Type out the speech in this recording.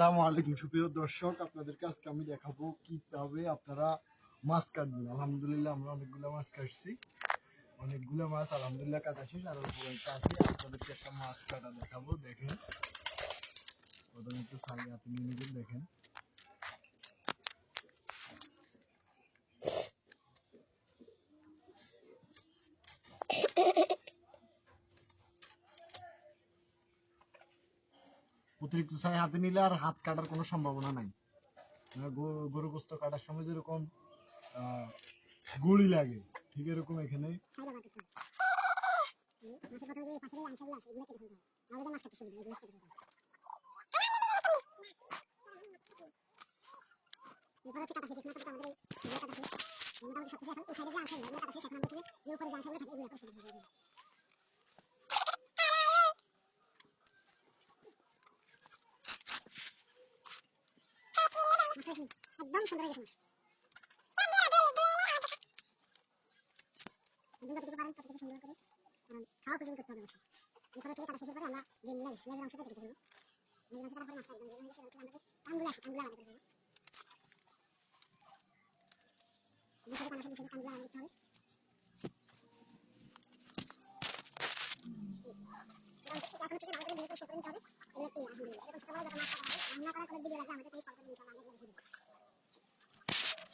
আসসালামু আলাইকুম সুপ্রিয় দর্শক, আপনাদেরকে আজকে আমি দেখাবো কীভাবে আপনারা মাছ কাটবেন। আলহামদুলিল্লাহ আমরা অনেকগুলো মাছ কাটছি। অনেকগুলো মাছ, আলহামদুলিল্লাহ কাটা আর আছে। আপনাদেরকে একটা মাছ কাটা দেখাবো, দেখেন। প্রথমে একটু হাতে নিয়ে দেখেন। অতিরিক্ত ছাই হাতে নিলে আর হাত কাটার কোনো সম্ভাবনা নাই। গরু গোস্ত কাটার সময় যেরকম গুলি লাগে, ঠিক এরকম এখানে। একদম সুন্দর হয়ে গেছে একদম যতটুকু পারেন ততটুকু সুন্দর করে খাওয়া পর্যন্ত আমরা করে দেবো আমাদের